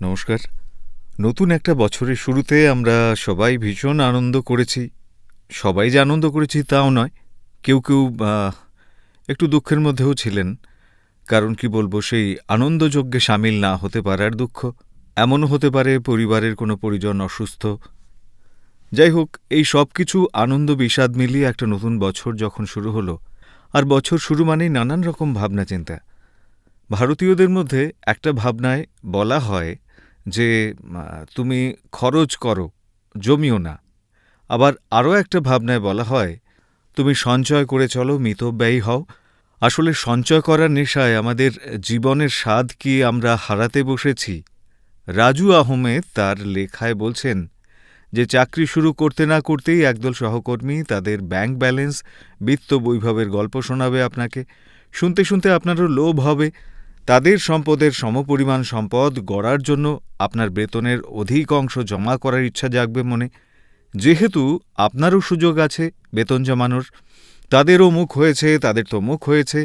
নমস্কার। নতুন একটা বছরের শুরুতে আমরা সবাই ভীষণ আনন্দ করেছি। সবাই যে আনন্দ করেছি তাও নয়। কেউ কেউ একটু দুঃখের মধ্যেও ছিলেন। কারণ কি বলব, সেই আনন্দযজ্ঞে সামিল না হতে পারার দুঃখ। এমনও হতে পারে পরিবারের কোনো পরিজন অসুস্থ। যাই হোক, এই সব কিছু আনন্দ বিষাদ মিলিয়ে একটা নতুন বছর যখন শুরু হলো, আর বছর শুরু মানেই নানান রকম ভাবনা চিন্তা ভারতীয়দের মধ্যে একটা ভাবনায় বলা হয় যে তুমি খরচ করো, জমিও না। আবার আরও একটা ভাবনায় বলা হয়, তুমি সঞ্চয় করে চলো, মিতব্যয়ী হও। আসলে সঞ্চয় করার নেশায় আমাদের জীবনের স্বাদ কি আমরা হারাতে বসেছি? রাজু আহমেদ তার লেখায় বলছেন যে, চাকরি শুরু করতে না করতেই একদল সহকর্মী তাদের ব্যাংক ব্যালেন্স, বিত্ত বৈভবের গল্প শোনাবে আপনাকে। শুনতে শুনতে আপনারও লোভ হবে। তাদের সম্পদের সমপরিমাণ সম্পদ গড়ার জন্য আপনার বেতনের অধিক অংশ জমা করার ইচ্ছা জাগবে মনে। যেহেতু আপনারও সুযোগ আছে বেতন জমানোর, তাদেরও মুখ হয়েছে, তাদের তো মুখ হয়েছে।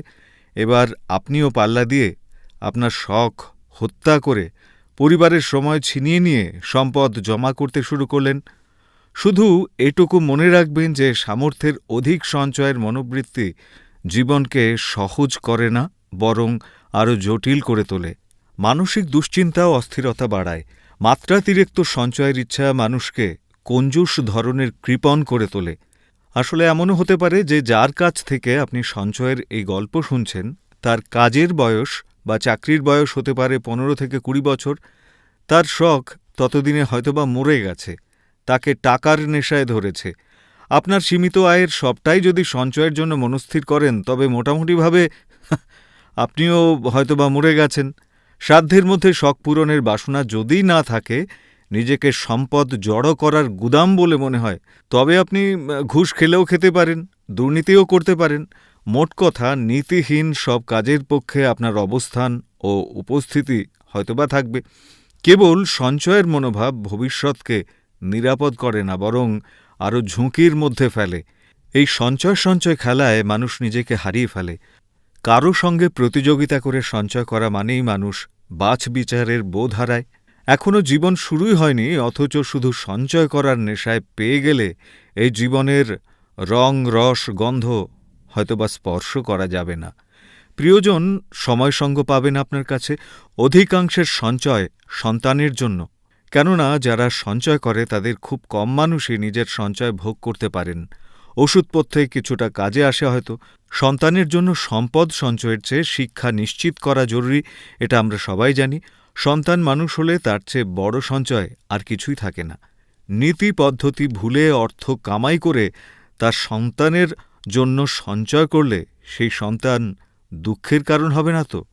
এবার আপনিও পাল্লা দিয়ে আপনার শখ, হত্যা করে পরিবারের সময় ছিনিয়ে নিয়ে সম্পদ জমা করতে শুরু করলেন। শুধু এটুকু মনে রাখবেন যে সামর্থ্যের অধিক সঞ্চয়ের মনোবৃত্তি জীবনকে সহজ করে না, বরং আরও জটিল করে তোলে। মানসিক দুশ্চিন্তা ও অস্থিরতা বাড়ায়। মাত্রাতিরিক্ত সঞ্চয়ের ইচ্ছা মানুষকে কঞ্জুস ধরনের কৃপণ করে তোলে। আসলে এমনও হতে পারে যে যার কাছ থেকে আপনি সঞ্চয়ের এই গল্প শুনছেন, তার কাজের বয়স বা চাকরির বয়স হতে পারে পনেরো থেকে কুড়ি বছর, তার শখ ততদিনে হয়তোবা মরে গেছে, তাকে টাকার নেশায় ধরেছে। আপনার সীমিত আয়ের সবটাই যদি সঞ্চয়ের জন্য মনস্থির করেন, তবে মোটামুটিভাবে আপনিও হয়তোবা মরে গেছেন। সাধ্যের মধ্যে শখ পূরণের বাসনা যদি না থাকে, নিজেকে সম্পদ জড়ো করার গুদাম বলে মনে হয়, তবে আপনি ঘুষ খেলেও খেতে পারেন, দুর্নীতিও করতে পারেন। মোট কথা, নীতিহীন সব কাজের পক্ষে আপনার অবস্থান ও উপস্থিতি হয়তোবা থাকবে। কেবল সঞ্চয়ের মনোভাব ভবিষ্যৎকে নিরাপদ করে না, বরং আরও ঝুঁকির মধ্যে ফেলে। এই সঞ্চয় সঞ্চয় খেলায় মানুষ নিজেকে হারিয়ে ফেলে। কারও সঙ্গে প্রতিযোগিতা করে সঞ্চয় করা মানেই মানুষ বাছ বিচারের বোধ হারায়। এখনও জীবন শুরুই হয়নি, অথচ শুধু সঞ্চয় করার নেশায় পেয়ে গেলে এই জীবনের রং, রস, গন্ধ হয়তোবা স্পর্শ করা যাবে না। প্রিয়জন সময় সঙ্গ পাবেন আপনার কাছে, অধিকাংশের সঞ্চয় সন্তানের জন্য। কেননা যারা সঞ্চয় করে তাদের খুব কম মানুষই নিজের সঞ্চয় ভোগ করতে পারেন। ওষুধপথ্যে কিছুটা কাজে আসে হয়তো। সন্তানের জন্য সম্পদ সঞ্চয়ের চেয়ে শিক্ষা নিশ্চিত করা জরুরি, এটা আমরা সবাই জানি। সন্তান মানুষ হলে তার চেয়ে বড় সঞ্চয় আর কিছুই থাকে না। নীতি পদ্ধতি ভুলে অর্থ কামাই করে তার সন্তানের জন্য সঞ্চয় করলে সেই সন্তান দুঃখের কারণ হবে না তো?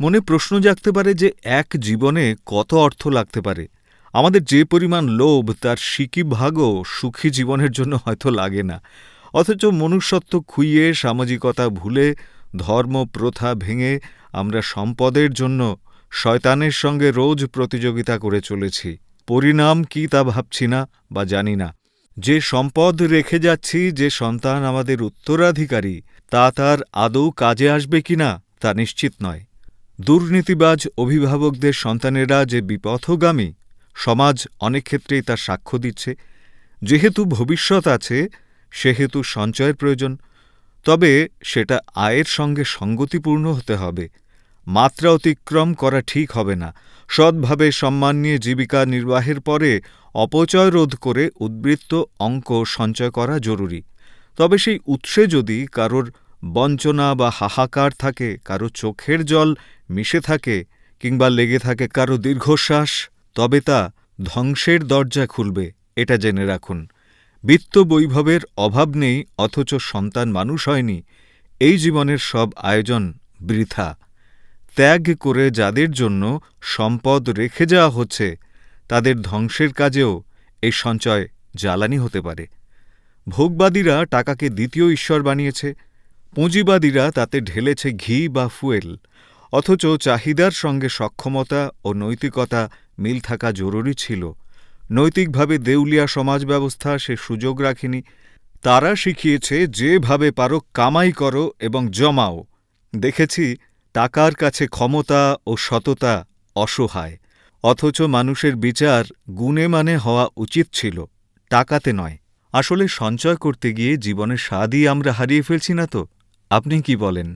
মনে প্রশ্ন জাগতে পারে যে এক জীবনে কত অর্থ লাগতে পারে? আমাদের যে পরিমাণ লোভ, তার সিকি ভাগও সুখী জীবনের জন্য হয়তো লাগে না। অথচ মনুষ্যত্ব খুইয়ে, সামাজিকতা ভুলে, ধর্ম প্রথা ভেঙে আমরা সম্পদের জন্য শয়তানের সঙ্গে রোজ প্রতিযোগিতা করে চলেছি। পরিণাম কি তা ভাবছি না বা জানি না। যে সম্পদ রেখে যাচ্ছি, যে সন্তান আমাদের উত্তরাধিকারী, তা তার আদৌ কাজে আসবে কিনা তা নিশ্চিত নয়। দুর্নীতিবাজ অভিভাবকদের সন্তানেরা যে বিপথগামী সমাজ অনেক ক্ষেত্রেই তার সাক্ষ্য দিচ্ছে। যেহেতু ভবিষ্যৎ আছে, সেহেতু সঞ্চয়ের প্রয়োজন। তবে সেটা আয়ের সঙ্গে সঙ্গতিপূর্ণ হতে হবে। মাত্রা অতিক্রম করা ঠিক হবে না। সৎভাবে সম্মান নিয়ে জীবিকা নির্বাহের পরে অপচয় রোধ করে উদ্বৃত্ত অঙ্ক সঞ্চয় করা জরুরি। তবে সেই উৎসে যদি কারোর বঞ্চনা বা হাহাকার থাকে, কারও চোখের জল মিশে থাকে কিংবা লেগে থাকে কারও দীর্ঘশ্বাস তবে তা ধ্বংসের দরজা খুলবে, এটা জেনে রাখুন। বিত্ত বৈভবের অভাব নেই, অথচ সন্তান মানুষ হয়নি। এই জীবনের সব আয়োজন বৃথা। ত্যাগ করে যাদের জন্য সম্পদ রেখে যাওয়া হচ্ছে, তাদের ধ্বংসের কাজেও এই সঞ্চয় জ্বালানি হতে পারে। ভোগবাদীরা টাকাকে দ্বিতীয় ঈশ্বর বানিয়েছে, পুঁজিবাদীরা তাতে ঢেলেছে ঘি বা ফুয়েল, অথচ চাহিদার সঙ্গে সক্ষমতা ও নৈতিকতা মিল থাকা জরুরি ছিল। নৈতিকভাবে দেউলিয়া সমাজ ব্যবস্থা সে সুযোগ রাখেনি। তারা শিখিয়েছে, যেভাবে পারো কামাই করো এবং জমাও। দেখেছি, টাকার কাছে ক্ষমতা ও সততা অসহায়। অথচ মানুষের বিচার গুণে মানে হওয়া উচিত ছিল, টাকাতে নয়। আসলে সঞ্চয় করতে গিয়ে জীবনের স্বাদই আমরা হারিয়ে ফেলছি না তো? আপনি কি বলেন?